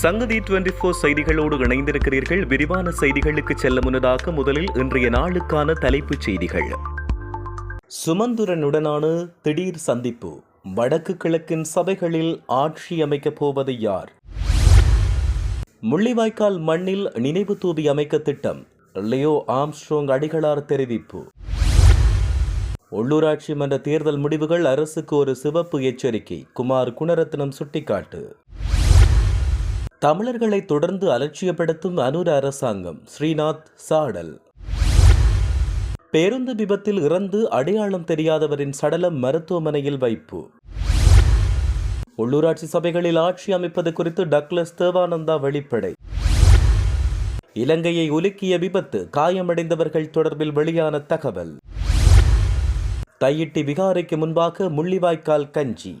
சங்கதி twenty four செய்திகளோடு இணைந்திருக்கிறீர்கள். விரிவான செய்திகளுக்கு செல்ல முன்னதாக முதலில் இன்றைய நாளுக்கான தலைப்புச் செய்திகள். சுமந்துரனுடனான திடீர் சந்திப்பு. வடக்கு கிழக்கின் சபைகளில் ஆட்சி அமைக்கப் போவது யார்? முள்ளிவாய்க்கால் மண்ணில் நினைவு தூபி அமைக்க திட்டம். லியோ ஆம்ஸ்ட்ரோங் அடிகளார் தெரிவிப்பு. உள்ளூராட்சி மன்ற தேர்தல் முடிவுகள் அரசுக்கு ஒரு சிவப்பு எச்சரிக்கை. குமார் குணரத்னம் சுட்டிக்காட்டு. தமிழர்களை தொடர்ந்து அலட்சியப்படுத்தும் அனுர அரசாங்கம் ஸ்ரீநாத் சாடல். பேருந்து விபத்தில் இறந்து அடையாளம் தெரியாதவரின் சடலம் மருத்துவமனையில் வைப்பு. உள்ளூராட்சி சபைகளில் ஆட்சி அமைப்பது குறித்து டக்ளஸ் தேவானந்தா வெளிப்படை. இலங்கையை உலுக்கிய விபத்து காயமடைந்தவர்கள் தொடர்பில் வெளியான தகவல். தையிட்டி விகாரைக்கு முன்பாக முள்ளிவாய்க்கால் கஞ்சி.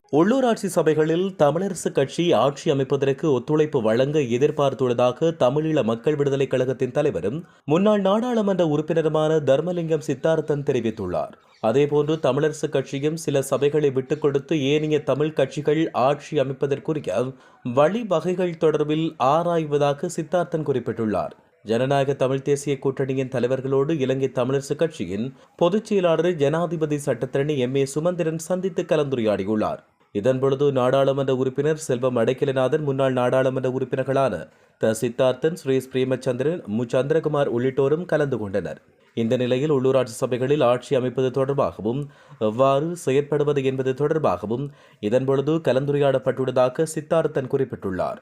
உள்ளூராட்சி சபைகளில் தமிழரசு கட்சி ஆட்சி அமைப்பதற்கு ஒத்துழைப்பு வழங்க எதிர்பார்த்துள்ளதாக தமிழீழ மக்கள் விடுதலைக் கழகத்தின் தலைவரும் முன்னாள் நாடாளுமன்ற உறுப்பினருமான தர்மலிங்கம் சித்தார்த்தன் தெரிவித்துள்ளார். அதேபோன்று தமிழரசு கட்சியும் சில சபைகளை விட்டுக் கொடுத்து ஏனைய தமிழ் கட்சிகள் ஆட்சி அமைப்பதற்குரிய வழிவகைகள் தொடர்பில் ஆராய்வதாக சித்தார்த்தன் குறிப்பிட்டுள்ளார். ஜனநாயக தமிழ் தேசிய கூட்டணியின் தலைவர்களோடு இலங்கை தமிழரசு கட்சியின் பொதுச் செயலாளர் ஜனாதிபதி சட்டத்தரணி எம் ஏ சுமந்திரன் சந்தித்து கலந்துரையாடியுள்ளார். இதன்பொழுது நாடாளுமன்ற உறுப்பினர் செல்வம் அடைக்கலநாதன் முன்னாள் நாடாளுமன்ற உறுப்பினர்களான த. சித்தார்த்தன் சுரேஷ் பிரேமச்சந்திரன் மு. சந்திரகுமார் உள்ளிட்டோரும் கலந்து கொண்டனர். இந்த நிலையில் உள்ளூராட்சி சபைகளில் ஆட்சி அமைப்பது தொடர்பாகவும் எவ்வாறு செயற்படுவது என்பது தொடர்பாகவும் இதன்பொழுது கலந்துரையாடப்பட்டுள்ளதாக சித்தார்த்தன் குறிப்பிட்டுள்ளார்.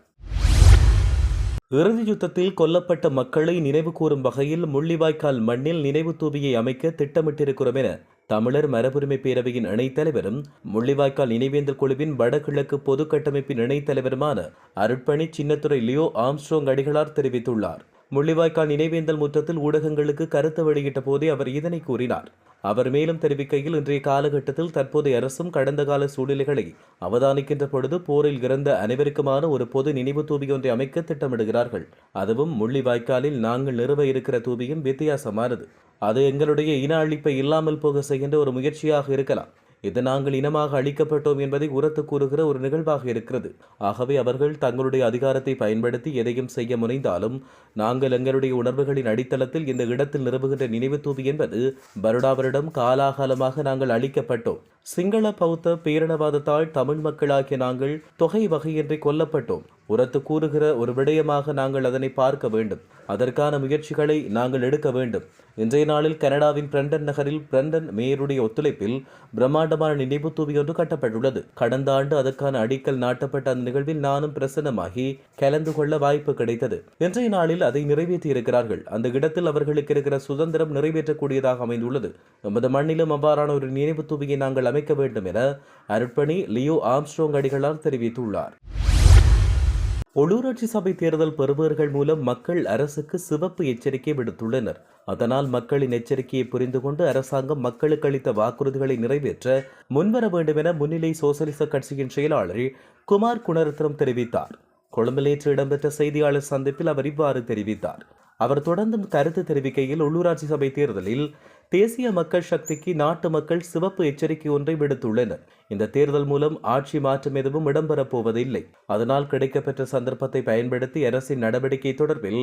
இறுதி யுத்தத்தில் கொல்லப்பட்ட மக்களை நினைவு கூறும் வகையில் முள்ளிவாய்க்கால் மண்ணில் நினைவு தூபியை அமைக்க திட்டமிட்டிருக்கிறோம் என தமிழர் மரபுரிமை பேரவையின் இணைத் தலைவரும் முள்ளிவாய்க்கால் நினைவேந்தல் குழுவின் வடகிழக்கு பொது கட்டமைப்பின் இணைத் தலைவருமான அருட்பணி சின்னத்துறை லியோ ஆம்ஸ்ட்ரோங் அடிகளார் தெரிவித்துள்ளார். முள்ளிவாய்க்கால் நினைவேந்தல் முற்றத்தில் ஊடகங்களுக்கு கருத்து வெளியிட்ட போதே அவர் இதனை கூறினார். அவர் மேலும் தெரிவிக்கையில் இன்றைய காலகட்டத்தில் தற்போதைய அரசும் கடந்த கால சூழ்நிலைகளை அவதானிக்கின்ற பொழுது போரில் இறந்த அனைவருக்குமான ஒரு பொது நினைவு தூபி ஒன்றை அமைக்க திட்டமிடுகிறார்கள். அதுவும் முள்ளி வாய்க்காலில் நாங்கள் நிறுவ இருக்கிற தூபியும் வித்தியாசமானது. அது எங்களுடைய இன அழிப்பை இல்லாமல் போக செய்கின்ற ஒரு முயற்சியாக இருக்கலாம். இது நாங்கள் இனமாக அழிக்கப்பட்டோம் என்பதை உரத்து கூறுகிற ஒரு நிகழ்வாக இருக்கிறது. ஆகவே அவர்கள் தங்களுடைய அதிகாரத்தை பயன்படுத்தி எதையும் செய்ய முனைந்தாலும் நாங்கள் எங்களுடைய உணர்வுகளின் அடித்தளத்தில் இந்த இடத்தில் நிறுவுகின்ற நினைவு தூவி என்பது வருடாவரிடம் காலாகாலமாக நாங்கள் அழிக்கப்பட்டோம். சிங்கள பௌத்த பேரினவாதத்தால் தமிழ் மக்களாகிய நாங்கள் தொகை வகையின்றி கொல்லப்பட்டோம். உரத்து கூறுகிற ஒரு விடயமாக நாங்கள் அதனை பார்க்க வேண்டும். அதற்கான முயற்சிகளை நாங்கள் எடுக்க வேண்டும். இன்றைய நாளில் கனடாவின் பிரண்டன் நகரில் பிரண்டன் மேயருடைய ஒத்துழைப்பில் பிரம்மாண்டமான நினைவு தூவி ஒன்று கட்டப்பட்டுள்ளது. கடந்த ஆண்டு அதற்கான அடிக்கல் நாட்டப்பட்ட அந்த நிகழ்வில் நானும் பிரசன்னமாகி கலந்து கொள்ள வாய்ப்பு கிடைத்தது. இன்றைய நாளில் அதை நிறைவேற்றி இருக்கிறார்கள் அந்த இடத்தில் அவர்களுக்கு இருக்கிற சுதந்திரம் நிறைவேற்றக்கூடியதாக அமைந்துள்ளது. நமது மண்ணிலும் அவ்வாறான ஒரு நினைவு தூவியை நாங்கள் அமைக்க வேண்டும் என அருட்பணி லியோ ஆம்ஸ்ட்ரோங் அடிகளார் தெரிவித்துள்ளார். உள்ளூராட்சி சபை தேர்தல் பெறுபவர்கள் மூலம் மக்கள் அரசுக்கு சிவப்பு எச்சரிக்கை விடுத்துள்ளனர். அதனால் மக்களின் எச்சரிக்கையை புரிந்து கொண்டு அரசாங்கம் மக்களுக்கு அளித்த வாக்குறுதிகளை நிறைவேற்ற முன்வர வேண்டும் என முன்னிலை சோசலிச கட்சியின் செயலாளர் குமார் குணரத்னம் தெரிவித்தார். கொழும்பில் நேற்று இடம்பெற்ற செய்தியாளர் சந்திப்பில் அவர் இவ்வாறு தெரிவித்தார். அவர் தொடர்ந்தும் கருத்து தெரிவிக்கையில் உள்ளூராட்சி சபை தேர்தலில் தேசிய மக்கள் சக்திக்கு நாட்டு மக்கள் சிவப்பு எச்சரிக்கை ஒன்றை விடுத்துள்ளனர். இந்த தேர்தல் மூலம் ஆட்சி மாற்றம் எதுவும் இடம்பெறப் போவதில்லை. அதனால் கிடைக்கப்பெற்ற சந்தர்ப்பத்தை பயன்படுத்தி அரசின் நடவடிக்கை தொடர்பில்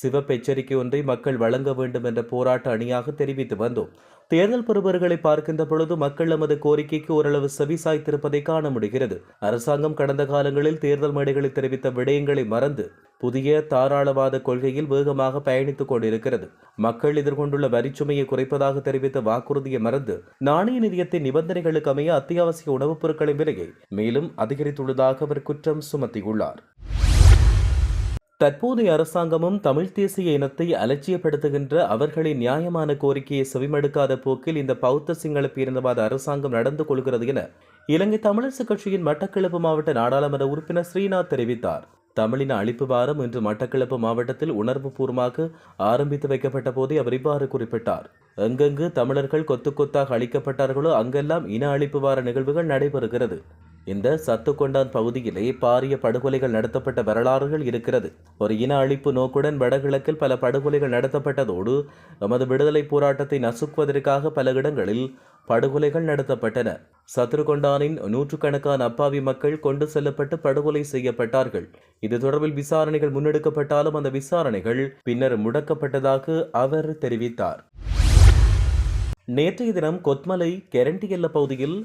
சிவப்பு எச்சரிக்கை ஒன்றை மக்கள் வழங்க வேண்டும் என்ற போராட்ட அணியாக தெரிவித்து வந்தோம். தேர்தல் பெறுபவர்களை பார்க்கின்ற பொழுது மக்கள் நமது கோரிக்கைக்கு ஓரளவு செவிசாய்த்திருப்பதை காண முடிகிறது. அரசாங்கம் கடந்த காலங்களில் தேர்தல் மேடைகளில் தெரிவித்த விடயங்களை மறந்து புதிய தாராளவாத கொள்கையில் வேகமாக பயணித்துக் கொண்டிருக்கிறது. மக்கள் எதிர்கொண்டுள்ள வரிச்சுமையை குறைப்பதாக தெரிவித்த வாக்குறுதியை மறந்து நாணய நிதியத்தின் நிபந்தனைகளுக்கு அமைய அத்தியாவசிய உணவுப் பொருட்களின் விலையை மேலும் அதிகரித்துள்ளதாக அவர் குற்றம் சுமத்தியுள்ளார். தற்போதைய அரசாங்கமும் தமிழ் தேசிய இனத்தை அலட்சியப்படுத்துகின்ற அவர்களின் நியாயமான கோரிக்கையை செவிமடுக்காத போக்கில் இந்த பௌத்த சிங்கள பேரினவாத அரசாங்கம் நடந்து கொள்கிறது என இலங்கை தமிழரசு கட்சியின் மட்டக்களப்பு மாவட்ட நாடாளுமன்ற உறுப்பினர் ஸ்ரீநாத் தெரிவித்தார். தமிழின அழிப்பு வாரம் இன்று மட்டக்களப்பு மாவட்டத்தில் உணர்வுபூர்வமாக ஆரம்பித்து வைக்கப்பட்ட போதே அவர் இவ்வாறு குறிப்பிட்டார். எங்கெங்கு தமிழர்கள் கொத்து கொத்தாக அழிக்கப்பட்டார்களோ அங்கெல்லாம் இன அழிப்பு வார நிகழ்வுகள் நடைபெறுகிறது. இந்த சத்துக்கொண்டான் பகுதியிலே பாரிய படுகொலைகள் நடத்தப்பட்ட வரலாறுகள் இருக்கிறது. ஒரு இன அழிப்பு நோக்குடன் வடகிழக்கில் பல படுகொலைகள் நடத்தப்பட்டதோடு நமது விடுதலை போராட்டத்தை நசுக்குவதற்காக பல இடங்களில் படுகொலைகள் நடத்தப்பட்டன. சத்ருகொண்டானின் நூற்றுக்கணக்கான அப்பாவி மக்கள் கொண்டு செல்லப்பட்டு படுகொலை செய்யப்பட்டார்கள். இது தொடர்பில் விசாரணைகள் முன்னெடுக்கப்பட்டாலும் அந்த விசாரணைகள் பின்னர் முடக்கப்பட்டதாக அவர் தெரிவித்தார். நேற்றைய தினம் கொத்மலை கெரண்டியல்ல பகுதியில்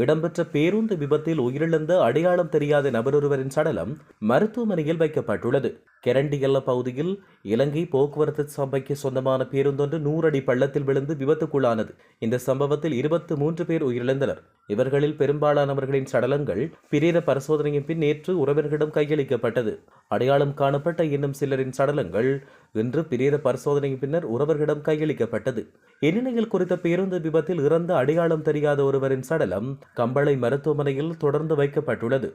இடம்பெற்ற பேருந்து விபத்தில் உயிரிழந்த அடையாளம் தெரியாத நபரொருவரின் சடலம் மருத்துவமனையில் வைக்கப்பட்டுள்ளது. கெரண்டியல்ல பகுதியில் இலங்கை போக்குவரத்து சபைக்கு சொந்தமான பேருந்தொன்று நூறடி பள்ளத்தில் விழுந்து விபத்துக்குள்ளானது. இந்த சம்பவத்தில் இருபத்து மூன்று பேர் உயிரிழந்தனர். இவர்களில் பெரும்பாலானவர்களின் சடலங்கள் பிரேத பரிசோதனையின் பின் நேற்று உறவினர்களிடம் கையளிக்கப்பட்டது. அடையாளம் காணப்பட்ட இன்னும் சிலரின் சடலங்கள் இன்று பிரேத பரிசோதனையின் பின்னர் உறவர்களிடம் கையளிக்கப்பட்டது. இந்நிலையில் குறித்த பேருந்து விபத்தில் இறந்த அடையாளம் தெரியாத ஒருவரின் சடலம் கம்பளை மருத்துவமனையில் தொடர்ந்து வைக்கப்பட்டுள்ளது.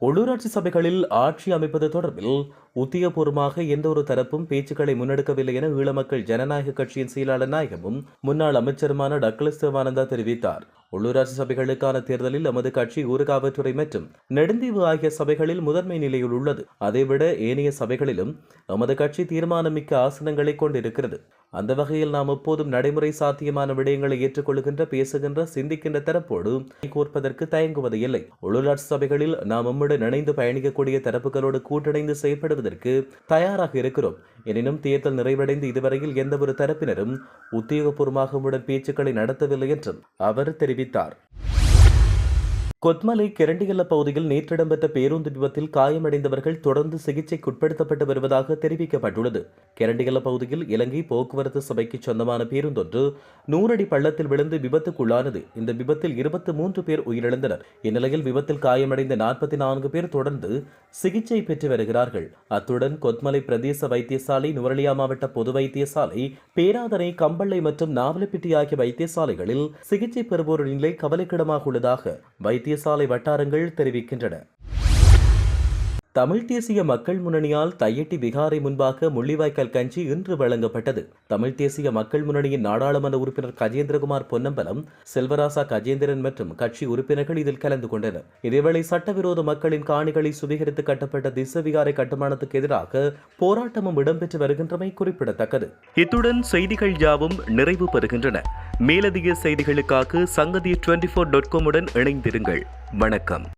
உள்ளூராட்சி சபைகளில் ஆட்சி அமைப்பது தொடர்பில் உத்தியபூர்வமாக எந்த ஒரு தரப்பும் பேச்சுக்களை முன்னெடுக்கவில்லை என ஈழமக்கள் ஜனநாயக கட்சியின் செயலாளர் நாயகமும் முன்னாள் அமைச்சருமான டக்ளஸ் தேவானந்தா தெரிவித்தார். உள்ளூராட்சி சபைகளுக்கான தேர்தலில் நமது கட்சி ஊர்காவற்றுறை மற்றும் நெடுந்தீவு ஆகிய சபைகளில் முதன்மை நிலையில் உள்ளது. அதைவிட ஏனைய சபைகளிலும் நமது கட்சி தீர்மானமிக்க ஆசனங்களை கொண்டிருக்கிறது. அந்த வகையில் நாம் எப்போதும் நடைமுறை சாத்தியமான விடயங்களை ஏற்றுக்கொள்கின்ற பேசுகின்ற சிந்திக்கின்ற தரப்போடு கோர்ப்பதற்கு தயங்குவது இல்லை உள்ளூராட்சி சபைகளில் நாம் நம்முடன் இணைந்து பயணிக்கக்கூடிய தரப்புகளோடு கூட்டடைந்து செயல்படுவதற்கு தயாராக இருக்கிறோம். எனினும் தேர்தல் நிறைவடைந்து இதுவரையில் எந்தவொரு தரப்பினரும் உத்தியோகபூர்வமாக உடன் பேச்சுக்களை நடத்தவில்லை என்றும் அவர் தெரிவித்தார். கொத்மலை கிரண்டிகல்ல பகுதியில் நேற்று இடம்பெற்ற பேருந்து விபத்தில் காயமடைந்தவர்கள் தொடர்ந்து சிகிச்சைக்குட்படுத்தப்பட்டு வருவதாக தெரிவிக்கப்பட்டுள்ளது. கிரண்டிகல்ல பகுதியில் இலங்கை போக்குவரத்து சபைக்கு சொந்தமான பேருந்தொன்று நூறடி பள்ளத்தில் விழுந்து விபத்துக்குள்ளானது. இந்த விபத்தில் இருபத்தி மூன்று பேர் உயிரிழந்தனர். இந்நிலையில் விபத்தில் காயமடைந்த நாற்பத்தி நான்கு பேர் தொடர்ந்து சிகிச்சை பெற்று வருகிறார்கள். அத்துடன் கொத்மலை பிரதேச வைத்தியசாலை நுவரலியா மாவட்ட பொது வைத்தியசாலை பேராதனை கம்பள்ளை மற்றும் நாவலப்பிட்டி ஆகிய வைத்தியசாலைகளில் சிகிச்சை பெறுவோரின் நிலை கவலைக்கிடமாக உள்ளதாக வைத்திய வைத்தியசாலை வட்டாரங்கள் தெரிவிக்கின்றன. தமிழ் தேசிய மக்கள் முன்னணியால் தையட்டி விகாரை முன்பாக முள்ளிவாய்க்கால் கஞ்சி இன்று வழங்கப்பட்டது. தமிழ் தேசிய மக்கள் முன்னணியின் நாடாளுமன்ற உறுப்பினர் கஜேந்திரகுமார் பொன்னம்பலம் செல்வராசா கஜேந்திரன் மற்றும் கட்சி உறுப்பினர்கள் இதில் கலந்து கொண்டனர். இதேவேளை சட்டவிரோத மக்களின் காணிகளை சுவீகரித்து கட்டப்பட்ட திச விகாரை கட்டுமானத்துக்கு எதிராக போராட்டமும் இடம்பெற்று வருகின்றமை குறிப்பிடத்தக்கது. இத்துடன் செய்திகள் யாவும் நிறைவு பெறுகின்றன. மேலதிக செய்திகளுக்காக சங்கதி டுவெண்டி ஃபோர் டாட் காமுடன் இணைந்திருங்கள். வணக்கம்.